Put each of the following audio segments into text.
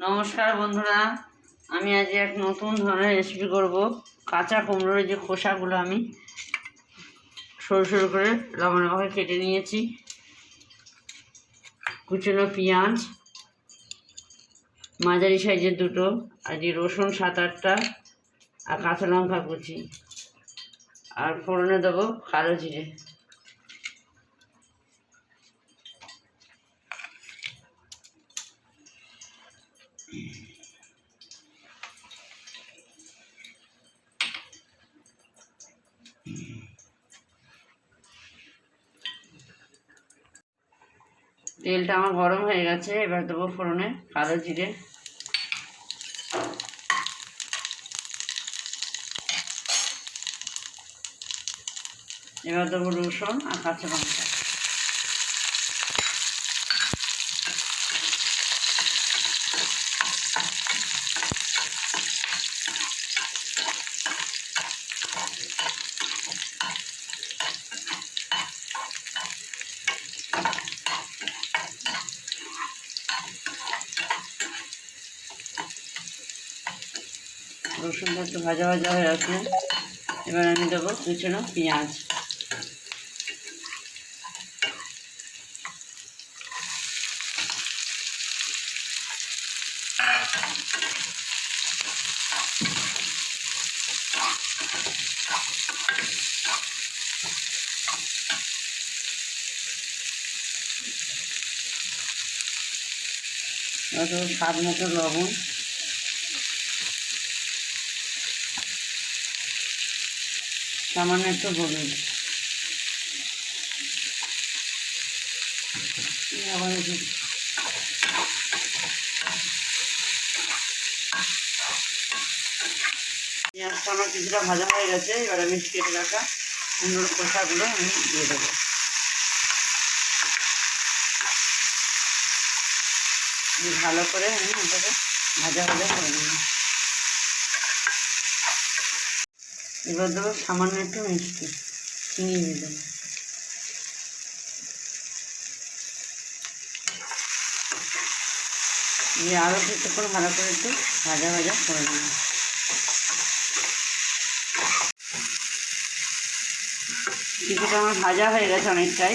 নমস্কার বন্ধুরা, আমি আজ এক নতুন ধরনের রেসিপি করব। কাঁচা কুমড়োর যে খোসাগুলো আমি সরু সরু করে লবণভাবে কেটে নিয়েছি। কুচনো পেঁয়াজ, মাঝারি সাইজের দুটো, আর যে রসুন সাত আটটা, আর কাঁচা লঙ্কা কুচি। আর ফোড়নে দেবো কালো জিরে। তেলটা আমার গরম হয়ে গেছে, এবার দেবো ফোড়নে কালো জিরে। এবার দেবো রসুন আর কাঁচা লঙ্কা। রসুনটা একটু ভাজা ভাজা হয়ে আসলে এবার আমি দেবো কুচনো পেঁয়াজ। স্বাদ মতো লবণ। সামান্য একটু হলুদ পেঁয়াজটা আমার কিছুটা ভাজা হয়ে গেছে, এবার আমি কেটে রাখা কুমড়োর খোসাগুলো আমি দিয়ে দেবো। ভালো করে আমি ওটাকে ভাজা ভাজা করে নেব এবার দেবো সামান্য একটু মিষ্টি, চিনি দিয়ে দেবো। দিয়ে আরও কিছুক্ষণ ভালো করে একটু ভাজা ভাজা করে নেব। কিছুটা আমার ভাজা হয়ে গেছে অনেকটাই।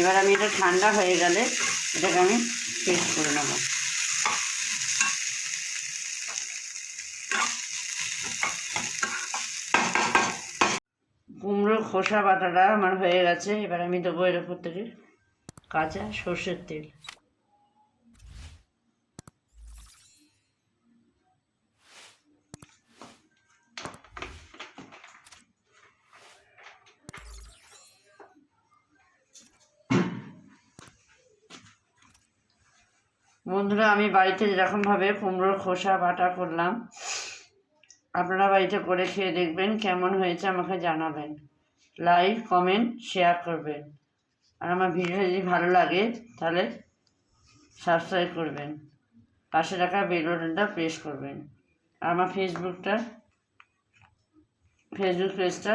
এবার আমি এটা ঠান্ডা হয়ে গেলে এটাকে আমি পেস্ট করে নেব। কুমড়োর খোসা বাটাটা আমার হয়ে গেছে। এবার আমি দেবো এর উপর থেকে কাঁচা সর্ষের তেল। বন্ধুরা, আমি বাড়িতে যেরকমভাবে কুমড়োর খোসা, বাটা করলাম আপনারা বাড়িতে করে খেয়ে দেখবেন কেমন হয়েছে, আমাকে জানাবেন। লাইক কমেন্ট শেয়ার করবেন। আর আমার ভিডিও যদি ভালো লাগে, তাহলে সাবস্ক্রাইব করবেন। পাশে রাখা বেল প্রেস করবেন। আর আমার ফেসবুকটা ফেসবুক পেজটা